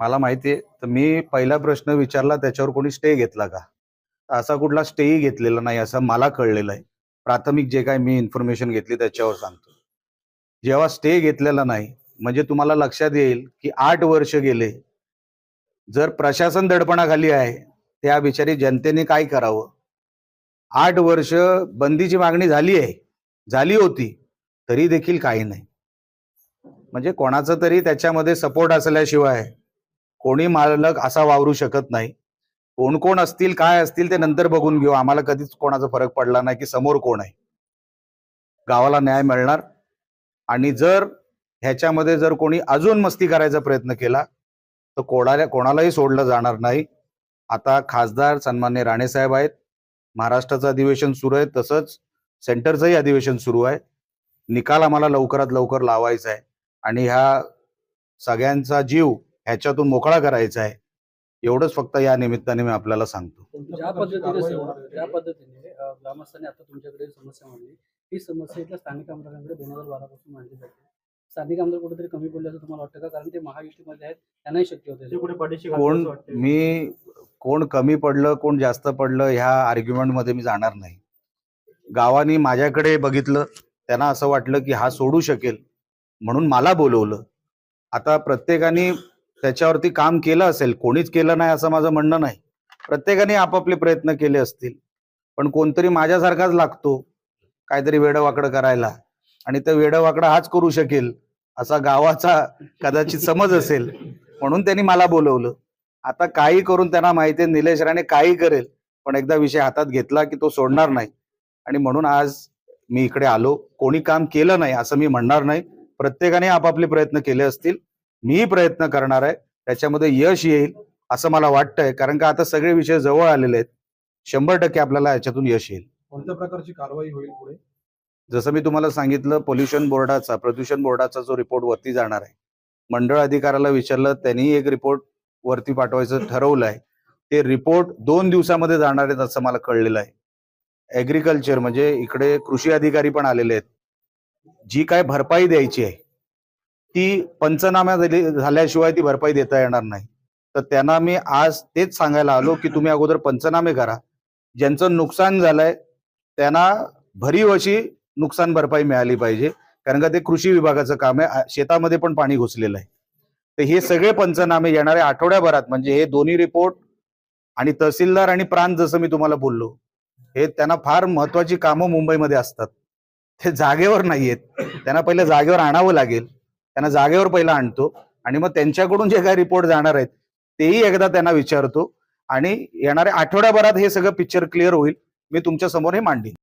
मला माहिती आहे तर मी पहिला प्रश्न विचारला त्याच्यावर कोणी स्टे घेतला का? असा कुठला स्टेही घेतलेला नाही असं मला कळलेलं आहे. प्राथमिक जे काय मी इन्फॉर्मेशन घेतली त्याच्यावर सांगतो. जेव्हा स्टे घेतलेला नाही म्हणजे तुम्हाला लक्षात येईल की आठ वर्ष गेले. जर प्रशासन दडपणाखाली आहे त्या बिचारी जनतेने काय करावं? आठ वर्ष बंदीची मागणी झाली आहे झाली होती तरी देखील काही नाही. म्हणजे कोणाचं तरी त्याच्यामध्ये सपोर्ट असल्याशिवाय कोणी मालक असा वावरू शकत नाही. कोण कोण असतील काय असतील ते नंतर बघून घेऊ. आम्हाला कधीच कोणाचा फरक पडला नाही की समोर कोण आहे. गावाला न्याय मिळणार. आणि जर ह्याच्यामध्ये जर कोणी अजून मस्ती करायचा प्रयत्न केला तर कोणाला कोणालाही सोडलं जाणार नाही. आता खासदार सन्मान्य राणेसाहेब आहेत. महाराष्ट्राचं अधिवेशन सुरू आहे तसंच सेंटरचंही अधिवेशन सुरू आहे. निकाल आम्हाला लवकरात लवकर लावायचा आहे. आणि ह्या सगळ्यांचा जीव ह्याच्यातून मोकळा करायचा आहे. एवढंच फक्त या निमित्ताने मी आपल्याला सांगतो. ज्या पद्धतीने ज्या पद्धतीने अ, ग्रामस्थांनी आता तुमच्याकडे समस्या मांडली ही समस्या इथल्या स्थानिक आमदारांकडे दोन हजार बारा पासून मांडली जाते. स्थानिक आमदार कुठेतरी कमी पडले असं तुम्हाला वाटतं का? कारण ते महायुतीमध्ये आहेत त्यांनाही शक्य होते कुठे पाठीशी कोण घालतात. मी कोण कमी पडलं कोण जास्त पडलं ह्या आर्ग्युमेंटमध्ये मी जाणार नाही. गावानी माझ्याकडे बघितलं त्यांना असं वाटलं की हा सोडू शकेल म्हणून मला बोलवलं. आता प्रत्येकाने त्याच्यावरती काम केलं असेल कोणीच केलं नाही असं माझं म्हणणं नाही. प्रत्येकाने आपापले प्रयत्न केले असतील. पण कोणतरी माझ्यासारखाच लागतो काहीतरी वेडवाकडं करायला. आणि ते वेडवाकडं हाच करू शकेल असा गावाचा कदाचित समज असेल. म्हणून त्यांनी मला बोलवलं. आता काही करून त्यांना माहिती आहे निलेश राणे काही करेल पण एकदा विषय हातात घेतला की तो सोडणार नाही. आणि म्हणून आज मी इकडे आलो. कोणी काम केलं नाही असं मी म्हणणार नाही. प्रत्येकाने आपापले प्रयत्न केले असतील. मीही प्रयत्न करणार आहे. त्याच्यामध्ये यश येईल असं मला वाटतंय. कारण का आता सगळे विषय जवळ आलेले आहेत. शंभर टक्के आपल्याला याच्यातून यश येईल. कोणत्या प्रकारची कारवाई होईल पुढे? जसं मी तुम्हाला सांगितलं पोल्युशन बोर्डाचा प्रदूषण बोर्डाचा जो रिपोर्ट वरती जाणार आहे. मंडळ अधिकाऱ्याला विचारलं त्यांनी एक रिपोर्ट वरती पाठवायचं ठरवलं आहे ते रिपोर्ट दोन दिवसामध्ये जाणार आहेत असं मला कळलेलं आहे. ऍग्रिकल्चर म्हणजे इकडे कृषी अधिकारी पण आलेले आहेत. जी काय भरपाई द्यायची आहे ती पंचनाम्या झाली- झाल्याशिवाय ती भरपाई देता येणार नाही. तर त्यांना मी आज तेच सांगायला आलो की तुम्ही अगोदर पंचनामे करा. ज्यांचं नुकसान झालंय त्यांना भरीव अशी नुकसान भरपाई मिळाली पाहिजे. कारण का ते कृषी विभागाचं काम आहे शेतामध्ये पण पाणी घुसलेलं आहे. तर हे सगळे पंचनामे येणाऱ्या आठवड्याभरात म्हणजे हे दोन्ही रिपोर्ट आणि तहसीलदार आणि प्रांत जसं मी तुम्हाला बोललो हे त्यांना फार महत्वाची कामं मुंबईमध्ये असतात. ते जागेवर नाहीयेत. त्यांना पहिले जागेवर आणावं लागेल. त्यांना जागेवर पहिला आणतो आणि मग त्यांच्याकडून जे काही रिपोर्ट जाणार आहेत तेही एकदा त्यांना विचारतो आणि येणाऱ्या आठवड्याभरात हे सगळं पिक्चर क्लिअर होईल. मी तुमच्यासमोर हे मांडीन.